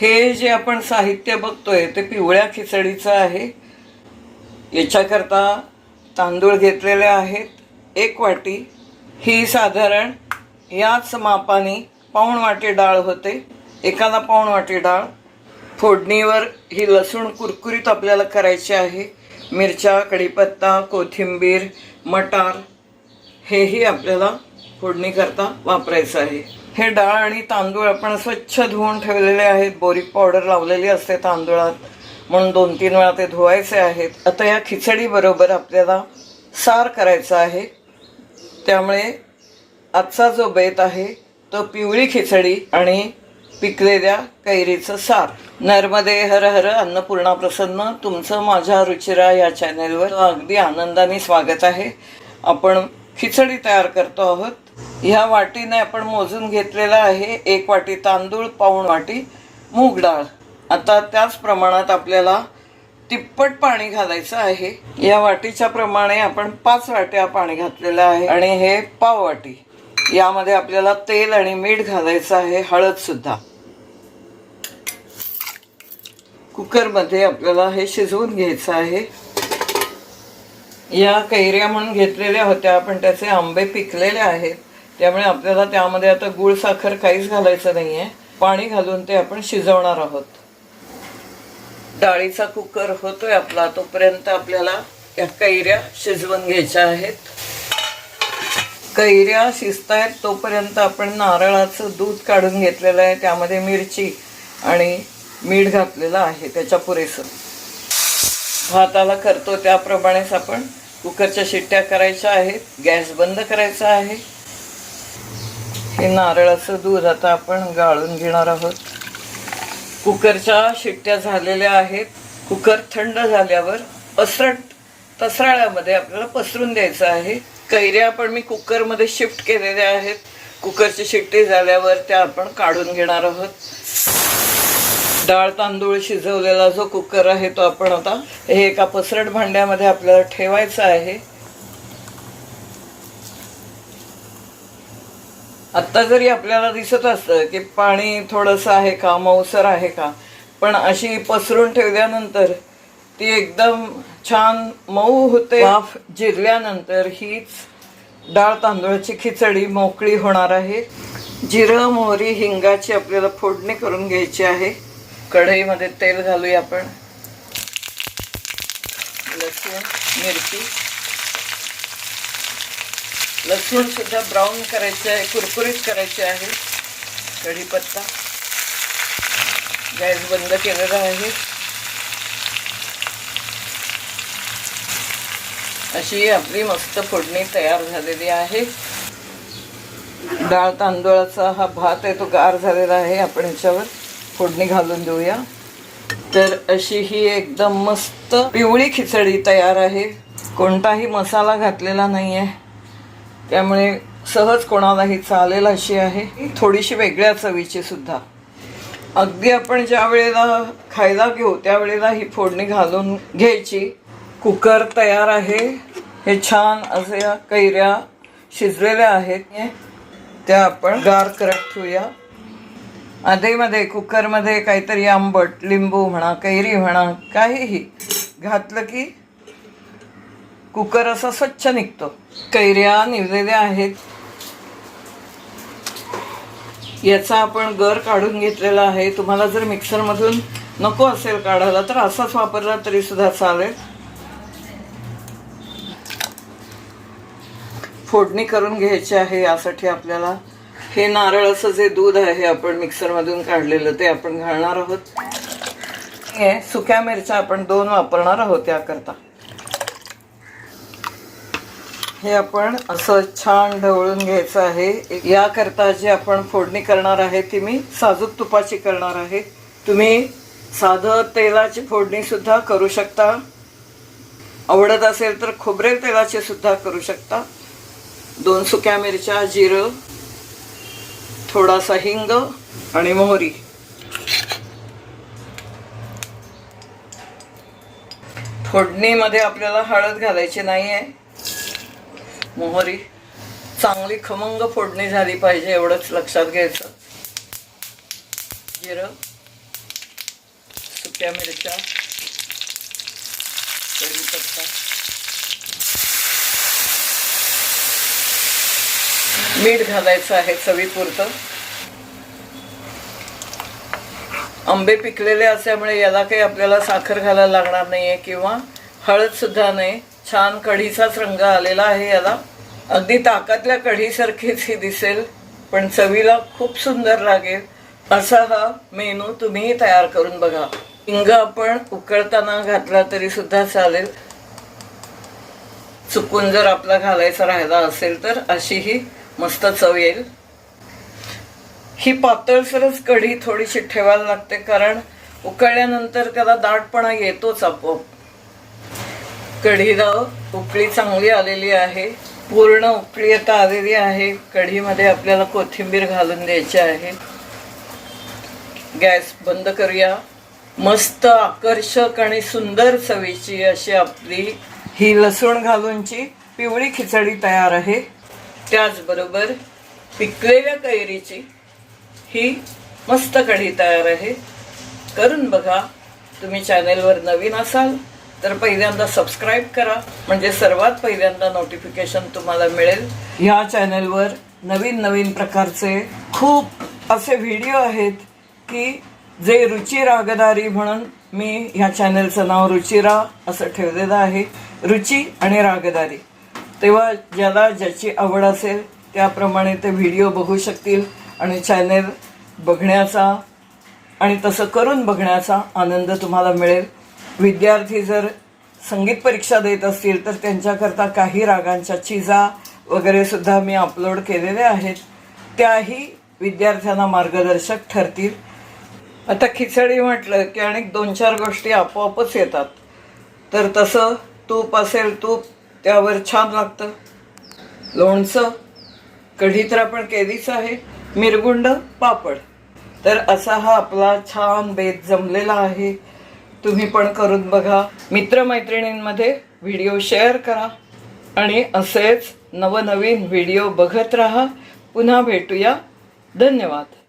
हे जे आपण साहित्य बघतोय ते पिवळ्या खिचडीचं आहे. याच्याकरता तांदूळ घेतलेले आहेत. एक वाटी. ही साधारण याच मापाने पाऊण वाटी डाळ होते. एकाला पाऊण वाटी डाळ. फोडणीवर ही लसूण कुरकुरीत आपल्याला करायची आहे. मिरच्या कढीपत्ता कोथिंबीर मटार हेही आपल्याला फोडणीकरता वापरायचं आहे. हे डाळ आणि तांदूळ आपण स्वच्छ धुवून ठेवलेले आहेत. बोरिक पावडर लावलेली असते तांदूळात. म्हणून दोन तीन वेळा ते धुवायचे आहेत. आता या खिचडीबरोबर आपल्याला सार करायचा आहे. त्यामुळे आजचा जो बेत आहे तो पिवळी खिचडी आणि पिकलेल्या कैरीचं सार. नर्मदे हर हर अन्नपूर्णा प्रसन्न. तुमचं माझ्या रुचिरा या चॅनेलवर अगदी आनंदाने स्वागत आहे. आपण खिचडी तयार करतो आहोत. ह्या वाटीने आपण मोजून घेतलेला आहे एक वाटी तांदूळ पाऊण वाटी मूग डाळ. आता त्याच प्रमाणात आपल्याला तिप्पट पाणी घालायचं आहे. या वाटीच्या प्रमाणे आपण पाच वाट्या पाणी घातलेलं आहे आणि हे पाव वाटी. यामध्ये आपल्याला तेल आणि मीठ घालायचं आहे हळद सुद्धा. कुकरमध्ये आपल्याला हे शिजवून घ्यायचं आहे. या कैऱ्या म्हणून घेतलेल्या होत्या पण त्याचे आंबे पिकलेले आहेत. त्यामुळे आपल्याला त्यामध्ये आता गुळ साखर काहीच घालायचं नाहीये. पाणी घालून ते आपण शिजवणार आहोत. डाळीचा कुकर होतोय आपला तोपर्यंत आपल्याला या कैऱ्या शिजवून घ्यायच्या आहेत. कैऱ्या शिजतायत तोपर्यंत आपण नारळाचं दूध काढून घेतलेलं आहे. त्यामध्ये मिरची आणि मीठ घातलेलं आहे त्याच्या पुरेसं. भाताला करतो त्याप्रमाणेच आपण कुकरच्या शिट्ट्या करायच्या आहेत. गॅस बंद करायचा आहे. हे नारळाचं दूध आता आपण गाळून घेणार आहोत. कुकरच्या शिट्ट्या झालेल्या आहेत. कुकर थंड झाल्यावर पसरट तसराळ्यामध्ये आपल्याला पसरून द्यायचं आहे. कैऱ्या पण मी कुकरमध्ये शिफ्ट केलेल्या आहेत. कुकरची शिट्टी झाल्यावर त्या आपण काढून घेणार आहोत. डाळ तांदूळ शिजवलेला जो कुकर आहे तो आपण आता हे एका पसरट भांड्यामध्ये आपल्याला ठेवायचा आहे. आत्ता जरी आपल्याला दिसत असतं की पाणी थोडंसं आहे का मऊसर आहे का पण अशी पसरून ठेवल्यानंतर ती एकदम छान मऊ होते. वाफ जिरल्यानंतर हीच डाळ तांदूळाची खिचडी मोकळी होणार आहे. जिरं मोहरी हिंगाची आपल्याला फोडणी करून घ्यायची आहे. कढईमध्ये तेल घालूया आपण. लसूण मिरची. लसूण सुद्धा ब्राऊन करायचे आहे कुरकुरीत करायचे आहे. कढीपत्ता. गॅस बंद केलेला आहे. अशी आपली मस्त फोडणी तयार झालेली आहे. डाळ तांदूळाचा हा भात आहे तो गार झालेला आहे. आपण ह्याच्यावर फोडणी घालून देऊया. तर अशी ही एकदम मस्त पिवळी खिचडी तयार आहे. कोणताही मसाला घातलेला नाही आहे त्यामुळे सहज कोणालाही चालेल अशी आहे. थोडीशी वेगळ्या चवीची सुद्धा. अगदी आपण ज्या वेळेला खायला घेऊ त्यावेळेला ही फोडणी घालून घ्यायची. कुकर तयार आहे. हे छान असे कैऱ्या शिजलेल्या आहेत. त्या आपण गार करत ठेवूया. आधीमध्ये कुकरमध्ये काहीतरी आंबट लिंबू म्हणा कैरी म्हणा काहीही घातलं की कुकर असा स्वच्छ निघतो. कैऱ्या निवलेल्या आहेत. याचा आपण गर काढून घेतलेला आहे. तुम्हाला जर मिक्सरमधून नको असेल काढायला तर असाच वापरला तरी सुद्धा चालेल. फोडणी करून घ्यायची आहे यासाठी आपल्याला. हे नारळाचं जे दूध आहे आपण मिक्सरमधून काढलेलं ते आपण घालणार आहोत. हे सुक्या मिरच्या आपण दोन वापरणार आहोत याकरता. हे आपण असं छान ढवळून घ्यायचं आहे. याकरता जी आपण फोडणी करणार आहे ती मी साजूक तुपाची करणार आहे. तुम्ही साधं तेलाची फोडणीसुद्धा करू शकता. आवडत असेल तर खोबरेल तेलाची सुद्धा करू शकता. दोन सुक्या मिरच्या जिरं थोडासा हिंग आणि मोहरी. फोडणीमध्ये आपल्याला हळद घालायची नाही आहे मोहरी. चांगली खमंग फोडणी झाली पाहिजे एवढंच लक्षात घ्यायचं. जिरं सुक्या मिरच्या कढीपत्ता. मीठ घालायचं आहे चवीपुरतं. आंबे पिकलेले असल्यामुळे याला काही आपल्याला साखर घालायला लागणार नाहीये किंवा हळद सुद्धा नाही. छान कढीचाच रंग आलेला आहे याला. अगदी ताकातल्या कढीसारखीच ही दिसेल पण चवीला खूप सुंदर लागेल. असा हा मेनू तुम्हीही तयार करून बघा. हिंग आपण उकळताना घातला तरी सुद्धा चालेल. चुकून जर आपला घालायचा राहिला असेल तर अशी ही मस्त चव येईल. ही पातळसरच कढी थोडीशी ठेवायला लागते कारण उकळल्यानंतर त्याला दाटपणा येतोच आपोआप. कढीला उकळी चांगली आलेली आहे. पूर्ण उकळी आता आलेली आहे. कढीमध्ये आपल्याला कोथिंबीर घालून द्यायची आहे. गॅस बंद करूया. मस्त आकर्षक आणि सुंदर चवीची अशी आपली ही लसूण घालूनची पिवळी खिचडी तयार आहे. त्याचबरोबर पिकलेल्या कैरीची ही मस्त कढी तयार आहे. करून बघा. तुम्ही चॅनेलवर नवीन असाल तर पहिल्यांदा सबस्क्राईब करा. म्हणजे सर्वात पहिल्यांदा नोटिफिकेशन तुम्हाला मिळेल. ह्या चॅनलवर नवीन नवीन प्रकारचे खूप असे व्हिडिओ आहेत की जे रुची रागदारी म्हणून मी ह्या चॅनलचं नाव रुचिरा असं ठेवलेलं आहे. रुची आणि रागदारी. तेव्हा ज्याला ज्याची आवड असेल त्याप्रमाणे ते व्हिडिओ बघू शकतील आणि चॅनेल बघण्याचा आणि तसं करून बघण्याचा आनंद तुम्हाला मिळेल. विद्यार्थी जर संगीत परीक्षा देत असतील तर त्यांच्याकरता काही रागांच्या चिजा वगैरे सुद्धा मी अपलोड केलेल्या आहेत. त्याही विद्यार्थ्यांना मार्गदर्शक ठरतील. आता खिचडी म्हटलं की अनेक दोन चार गोष्टी आपोआपच येतात. तर तसं तूप असेल तूप त्यावर छान लागतं. लोणचं कढी तर आपण केलीच आहे. मिरगुंड पापड. तर असा हा आपला छान बेत जमलेला आहे. तुम्ही पण करून बघा. मित्रमैत्रिणींमध्ये व्हिडिओ शेअर करा आणि असेच नवनवीन व्हिडिओ बघत राहा. पुन्हा भेटूया. धन्यवाद.